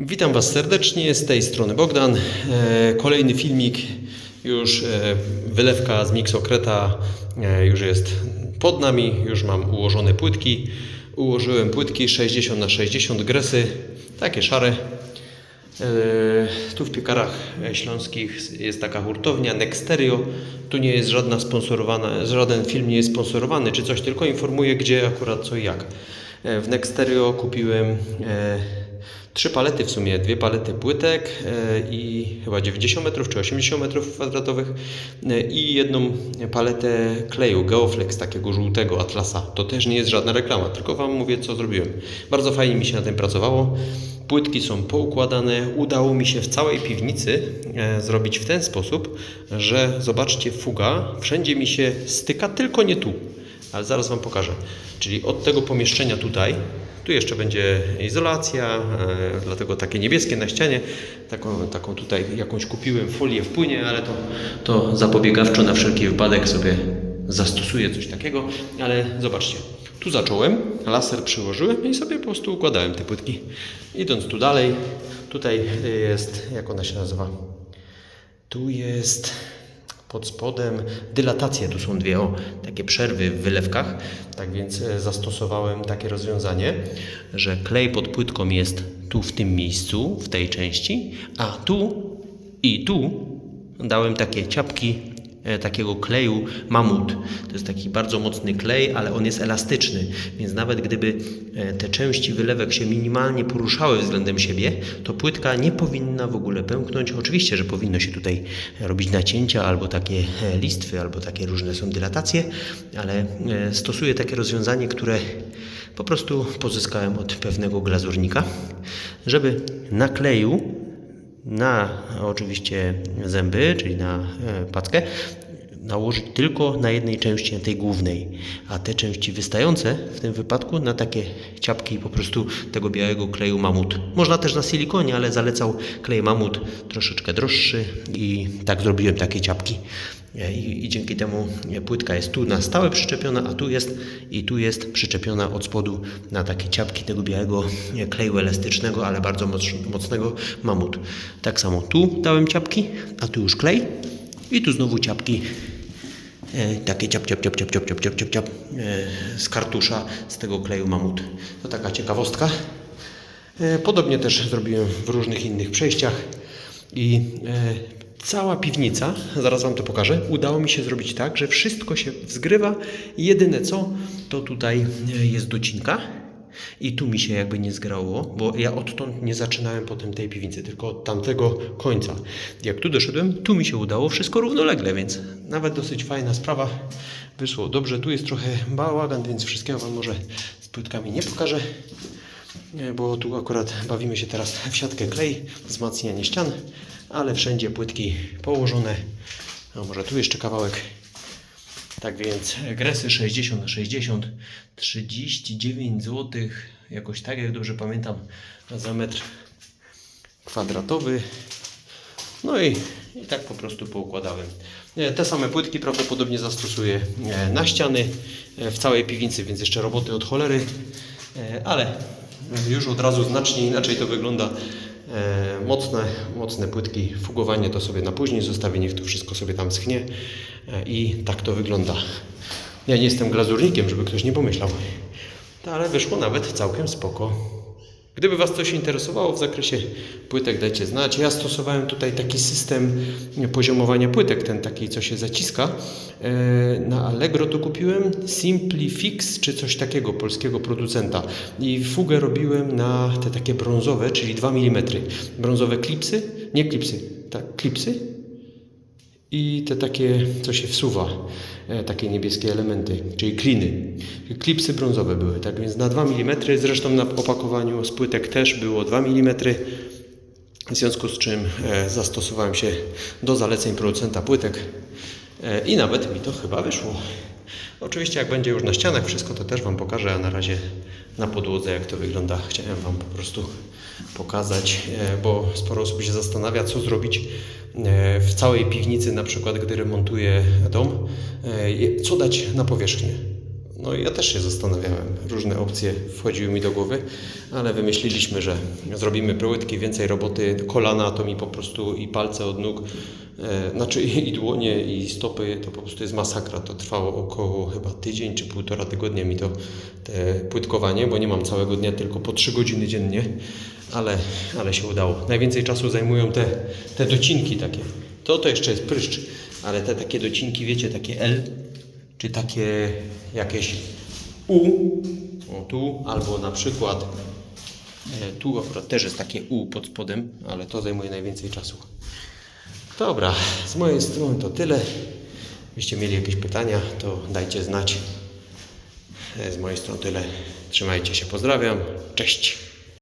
Witam Was serdecznie, z tej strony Bogdan. E, Kolejny filmik, już e, wylewka z Mixokreta e, już jest pod nami, już mam ułożone płytki. Ułożyłem płytki 60 na 60 gresy, takie szare. Tu w piekarach śląskich jest taka hurtownia Nexterio. Tu nie jest żadna sponsorowana, żaden film nie jest sponsorowany czy coś, tylko informuję gdzie akurat co i jak. W Nexterio kupiłem trzy palety w sumie, dwie palety płytek e, i chyba 90 metrów czy 80 metrów kwadratowych e, i jedną paletę kleju Geoflex takiego żółtego Atlasa. To też nie jest żadna reklama, tylko Wam mówię co zrobiłem. Bardzo fajnie mi się na tym pracowało. Płytki są poukładane. Udało mi się w całej piwnicy e, zrobić w ten sposób, że zobaczcie, fuga wszędzie mi się styka, tylko nie tu. Ale zaraz Wam pokażę. Czyli od tego pomieszczenia tutaj, tu jeszcze będzie izolacja, e, dlatego takie niebieskie na ścianie. Taką, taką tutaj jakąś kupiłem folię w płynie, ale to, to zapobiegawczo na wszelki wypadek sobie zastosuję coś takiego. Ale zobaczcie, tu zacząłem, laser przyłożyłem i sobie po prostu układałem te płytki. Idąc tu dalej, tutaj jest, jak ona się nazywa? Tu jest pod spodem dylatacje, tu są dwie o, takie przerwy w wylewkach. Tak więc e, zastosowałem takie rozwiązanie, że klej pod płytką jest tu w tym miejscu, w tej części, a tu i tu dałem takie ciapki takiego kleju mamut. To jest taki bardzo mocny klej, ale on jest elastyczny, więc nawet gdyby e, te części wylewek się minimalnie poruszały względem siebie, to płytka nie powinna w ogóle pęknąć. Oczywiście, że powinno się tutaj robić nacięcia albo takie e, listwy, albo takie różne są dylatacje, ale e, stosuję takie rozwiązanie, które po prostu pozyskałem od pewnego glazurnika, żeby na kleju na oczywiście zęby, czyli na e, packę, nałożyć tylko na jednej części, na tej głównej, a te części wystające w tym wypadku na takie ciapki po prostu tego białego kleju mamut. Można też na silikonie, ale zalecał klej mamut troszeczkę droższy i tak zrobiłem takie ciapki. E, I, I dzięki temu płytka jest tu na stałe przyczepiona, a tu jest i tu jest przyczepiona od spodu na takie ciapki tego białego e, kleju elastycznego, ale bardzo moc- mocnego mamut. Tak samo tu dałem ciapki, a tu już klej i tu znowu ciapki e, takie ciap, ciap, ciap, ciap, ciap, ciap, ciap, ciap, ciap e, z kartusza z tego kleju mamut. To taka ciekawostka. E, Podobnie też zrobiłem w różnych innych przejściach i e, cała piwnica, zaraz Wam to pokażę, udało mi się zrobić tak, że wszystko się wzgrywa. Jedyne co, to tutaj e, jest docinka i tu mi się jakby nie zgrało, bo ja odtąd nie zaczynałem potem tej piwnicy, tylko od tamtego końca. Jak tu doszedłem, tu mi się udało wszystko równolegle, więc nawet dosyć fajna sprawa wyszło. Dobrze, tu jest trochę bałagan, więc wszystkiego Wam może z płytkami nie pokażę. Nie, bo tu akurat bawimy się teraz w siatkę klej, wzmacnianie ścian, ale wszędzie płytki położone. A może tu jeszcze kawałek. Tak więc gresy 60 na 60, 39 zł, jakoś tak jak dobrze pamiętam, za metr kwadratowy. No i, i tak po prostu poukładałem. E, Te same płytki prawdopodobnie zastosuję e, na ściany e, w całej piwnicy, więc jeszcze roboty od cholery, ale już od razu znacznie inaczej to wygląda. E, Mocne, mocne płytki, fugowanie to sobie na później zostawię, niech to wszystko sobie tam schnie E, i tak to wygląda. Ja nie jestem glazurnikiem, żeby ktoś nie pomyślał, ale wyszło nawet całkiem spoko. Gdyby Was coś interesowało w zakresie płytek, dajcie znać. Ja stosowałem tutaj taki system poziomowania płytek, ten taki, co się zaciska. E, Na Allegro to kupiłem Simplifix, czy coś takiego, polskiego producenta. I fugę robiłem na te takie brązowe, czyli 2 mm. Brązowe klipsy, nie klipsy, tak, klipsy, i te takie, co się wsuwa, e, takie niebieskie elementy, czyli kliny. Klipsy brązowe były, tak więc na 2 mm, zresztą na opakowaniu z płytek też było 2 mm, w związku z czym e, zastosowałem się do zaleceń producenta płytek e, i nawet mi to chyba wyszło. Oczywiście jak będzie już na ścianach wszystko, to też Wam pokażę, a na razie na podłodze jak to wygląda chciałem Wam po prostu pokazać, bo sporo osób się zastanawia, co zrobić w całej piwnicy, na przykład gdy remontuje dom, e, co dać na powierzchnię. No ja też się zastanawiałem. Różne opcje wchodziły mi do głowy, ale wymyśliliśmy, że zrobimy pryłytki, więcej roboty. Kolana to mi po prostu i palce od nóg, e, znaczy i dłonie i stopy to po prostu jest masakra. To trwało około chyba tydzień czy półtora tygodnia mi to te płytkowanie, bo nie mam całego dnia, tylko po 3 godziny dziennie, ale, ale się udało. Najwięcej czasu zajmują te, te docinki takie. To to jeszcze jest pryszcz, ale te takie docinki, wiecie, takie L, czy takie jakieś U, o tu, albo na przykład e, tu akurat też jest takie U pod spodem, ale to zajmuje najwięcej czasu. Dobra, z mojej strony to tyle. Jeśli mieli jakieś pytania, to dajcie znać. E, Z mojej strony tyle. Trzymajcie się, pozdrawiam. Cześć.